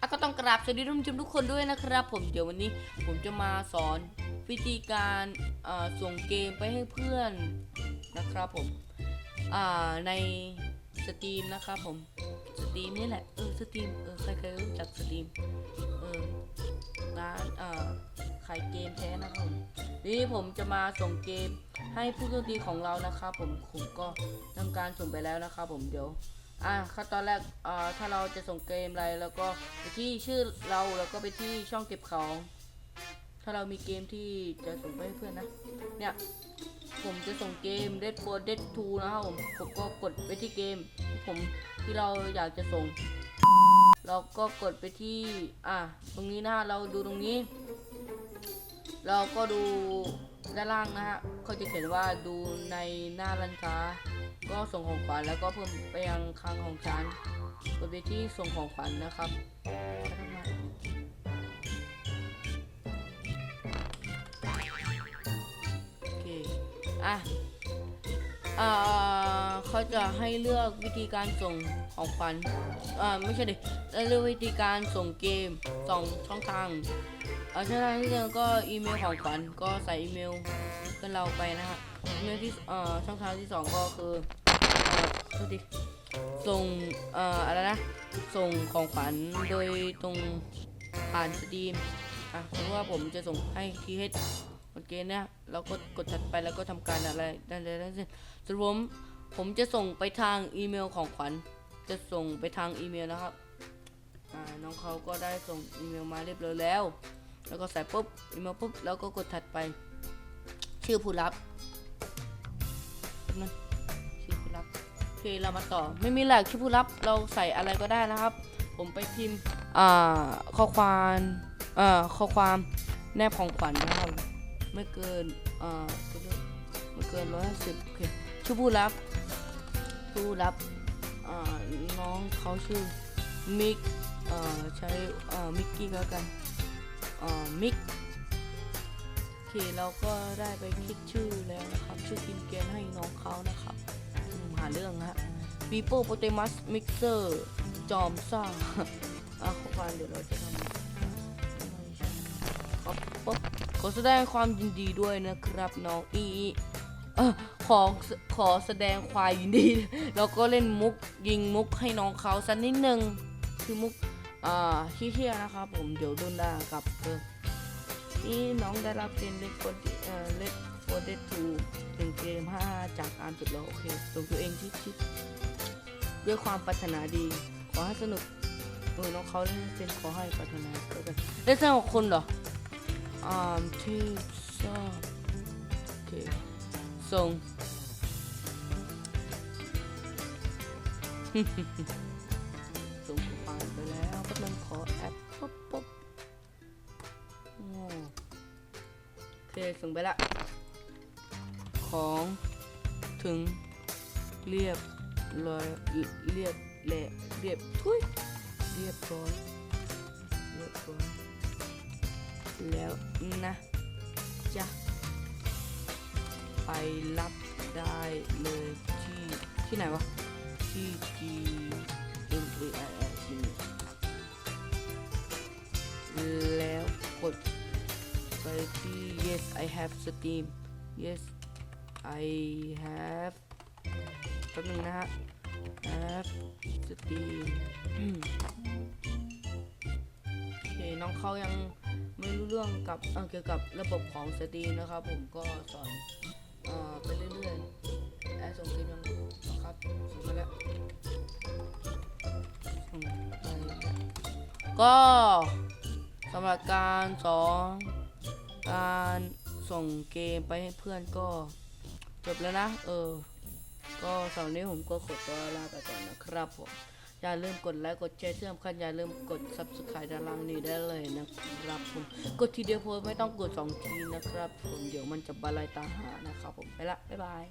อะก็ต้องกราบสวัสดีท่านผู้ชมทุกคนด้วยนะครับ ผมเดี๋ยววันนี้ผมจะมาสอนวิธีการส่งเกมไปให้เพื่อนนะครับผมในสตรีมนะครับผมสตรีมนี่แหละเออสตรีมเออใครเคยรู้จักสตรีมเออร้านเออายเกมแท้นะครับผมนี่ผมจะมาส่งเกมให้ผู้โชคดีของเรานะครับผมผมก็ทำการส่งไปแล้วนะครับผมเดี๋ยวอะขั้นตอนแรกอ่าถ้าเราจะส่งเกมอะไรแล้วก็ไปที่ชื่อเราแล้วก็ไปที่ช่องเก็บของถ้าเรามีเกมที่จะส่งไปให้เพื่อนนะเนี่ยผมจะส่งเกม Dead 4 Dead 2 นะครับผมผมก็กดไปที่เกม ผมที่เราอยากจะส่ง เราก็กดไปที่ อะ ตรงนี้นะเราดูตรงนี้ เราก็ดูด้านล่างนะฮะเขาจะเขียนว่าดูในหน้าร้านค้า ก็ส่งของขวัญแล้วก็เพิ่มไปยังคลังของฉันกดไปที่ส่งของขวัญนะครับโอเคอะ เขาจะให้เลือกวิธีการส่งของขวัญอ่าไม่ใช่ดิเลือกวิธีการส่งเกมสองช่องทางเอ่อช่องทางที่หนึ่งก็อีเมลของขวัญก็ใส่อีเมลกันเราไปนะฮะอีเมลที่อ่อช่องทางที่สองก็คือเอ่อดูดิส่งอ่ออะไรนะ ส่งของขวัญโดยตรงผ่านสตรีมอะสมมติว่าผมจะส่งให้ทีเฮด โอเคเนี่ยเราก็กดถัดไปแล้วก็ทำการอะไรได้เลยทั้งสิ้นส่วนผมผมจะส่งไปทางอีเมลของขวัญ จะส่งไปทางอีเมลนะครับน้องเขาก็ได้ส่งอีเมลมาเรียบร้อยแล้ว แล้วก็ใส่ปุ๊บอีเมลปุ๊บแล้วก็กดถัดไป ชื่อผู้รับนั่นชื่อผู้รับโอเคเรามาต่อ ไม่มีหลักชื่อผู้รับเราใส่อะไรก็ได้นะครับ ผมไปพิมพ์ข้อความข้อความแนบของขวัญนะครับ ไม่เกินเอ่อไม่เกินร้อยห้าสิบโอเคชื่อผู้รับ ผู้รับอ่าน้องเขาชื่อมิกเอ่อใช้เอ่อมิกกี้แล้วกันเอ่อมิกโอเคเราก็ได้ไปคิดชื่อแล้วนะครับ ชื่อกินเกมให้น้องเขานะครับอืมหาเรื่องฮะ People Potamus Mixer จอมซ่าอะขอความเดี๋ยวเราจะทำ ขอแสดงความยินดีด้วยนะครับน้องอีอีเออขอขอแสดงความยินดี แล้วก็เล่นมุกยิงมุกให้น้องเขาสักนิดนึงคือมุกอ่าเที่ยนะครับ ผมเดี๋ยวโดนด่ากับเออนี่น้องได้รับเกมเล่นโฟร์เอ่อเล่นโฟเดทูเป็นเกม5จากการจุดแล้วโอเคส่งตัวเองที่ที่ด้วยความปรารถนาดี ขอให้สนุกเออน้องเขาเล่นเป็นขอให้ปรารถนาก็กันเล่นสนุกคนเหรอ อ่าที่ชอบโอเคส่งส่งผ่านไปแล้วก็มันขอแอปปุ๊บปุ๊บโอ้โอเคส่งไปละ ของถึงเรียบร้อยเรียบแหละเรียบทุยเรียบร้อย แล้วนะจ้ะไปรับได้เลยที่ที่ไหนวะ ที่ G M A I I แล้วกดไปที่ yes I have Steam yes I have แป๊บนึงนะฮะ have Steam โอเค น้องเขายัง รู้เรื่องกับเเกี่ยวกับระบบของ Steam นะครับ ผมก็สอนเอ่อไปเรื่อยๆแอดส่งเกมยังนะครับส่งไปแล้วส่งไปก็สำหรับการสอนการส่งเกมไปให้เพื่อนก็จบแล้วนะ เออ ก็สำหรับวันนี้ผมก็ขอตัวลาไปก่อนนะครับผม อย่าลืมกดไลค์กดแชร์ที่สำคัญอย่าลืมกด subscribe ด้านล่างนี้ได้เลยนะครับผมกดทีเดียวพอไม่ต้องกดสองทีนะครับ ผมเดี๋ยวมันจะบาลายตาหานะครับผมไปละบ๊ายบาย